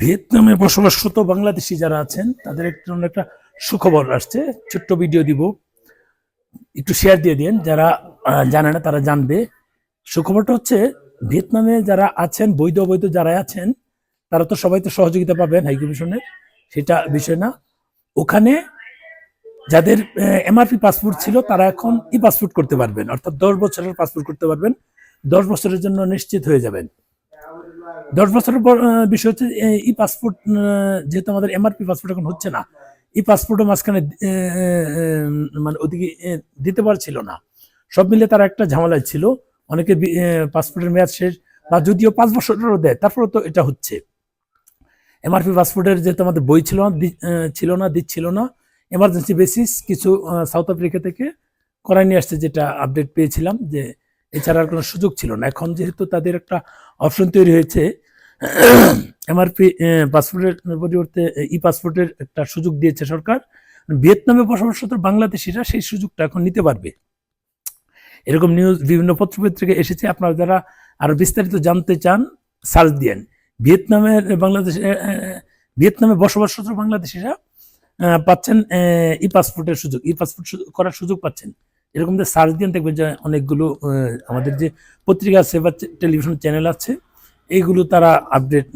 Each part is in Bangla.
ভিয়েতনামে বসবাসরত বাংলাদেশি যারা আছেন, তাদের একটা একটা সুখবর আসছে। ছোট্ট ভিডিও দিব। একটু শেয়ার দিয়ে দিন যারা জানে না তারা জানবে। সুখবরটা হচ্ছে, ভিয়েতনামে যারা আছেন, বৈধ অবৈধ যারা আছেন, তারা তো সবাই তো সহযোগিতা পাবেন, হাই কমিশনের, সেটা বিষয় না। ওখানে যাদের এমআরপি পাসপোর্ট ছিল, তারা এখন ই পাসপোর্ট করতে পারবেন, অর্থাৎ দশ বছরের পাসপোর্ট করতে পারবেন। দশ বছরের জন্য নিশ্চিত হয়ে যাবেন। দশ বছরের পর বিষয় হচ্ছে ই পাসপোর্ট যেহেতু আমাদের এমআরপি পাসপোর্ট এখন হচ্ছে না, ই পাসপোর্টের মাঝখানে মানে ওদিকে দিতে পারছিল না। সব মিলে তারা একটা ঝামেলায় ছিল। অনেকে পাসপোর্টের মেয়াদ শেষ, বা যদিও পাঁচ বছরেরও দেয় তারপরে তো এটা হচ্ছে। এমআরপি পাসপোর্টের যেহেতু আমাদের বই ছিল না ছিল না, দিচ্ছিল না এমার্জেন্সি বেসিস কিছু সাউথ আফ্রিকা থেকে করাই নিয়ে আসছে যেটা আপডেট পেয়েছিলাম, যে এছাড়া আর কোনো সুযোগ ছিল না। এখন যেহেতু তাদের একটা অপশন তৈরি হয়েছে, এমআরপি পাসপোর্টের পরিবর্তে ই পাসপোর্টের একটা সুযোগ দিয়েছে সরকার। ভিয়েতনামে বসবাসরত বাংলাদেশিরা সেই সুযোগটা এখন নিতে পারবে। এরকম নিউজ বিভিন্ন পত্রপত্রিকা এসেছে। আপনারা যারা আরও বিস্তারিত জানতে চান সার্চ দিয়েন। ভিয়েতনামের বাংলাদেশ ভিয়েতনামে বসবাসরত বাংলাদেশিরা পাচ্ছেন ই পাসপোর্টের সুযোগ। ই পাসপোর্ট করার সুযোগ পাচ্ছেন। এরকম যে সার্চ দিয়ে দেখবেন যে অনেকগুলো আমাদের যে পত্রিকা আছে বা টেলিভিশন চ্যানেল আছে, এইগুলো তারা আপডেট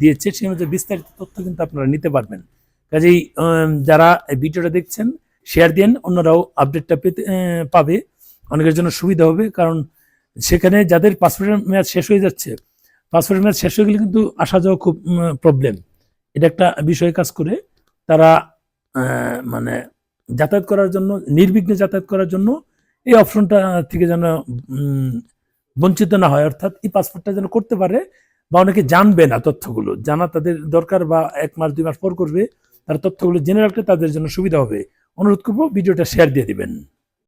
দিয়েছে। সেই মধ্যে বিস্তারিত তথ্য কিন্তু আপনারা নিতে পারবেন। কাজেই যারা ভিডিওটা দেখছেন শেয়ার দেন অন্যরাও আপডেটটা পেতে পাবে। অনেকের জন্য সুবিধা হবে, কারণ সেখানে যাদের পাসপোর্টের মেয়াদ শেষ হয়ে যাচ্ছে পাসপোর্টের মেয়াদ শেষ হয়ে গেলে কিন্তু আসা যাওয়া খুব প্রবলেম এটা একটা বিষয় কাজ করে তারা মানে যাতায়াত করার জন্য, নির্বিঘ্নে যাতায়াত করার জন্য এই অপশনটা থেকে যেন বঞ্চিত না হয়। অর্থাৎ এই পাসপোর্টটা যেন করতে পারে বা অনেকে জানবে না তথ্যগুলো। জানা তাদের দরকার বা এক মাস, দুই মাস পর করবে, তারা তথ্যগুলো জেনে রাখলে তাদের জন্য সুবিধা হবে। অনুরোধ করব, ভিডিওটা শেয়ার দিয়ে দিবেন।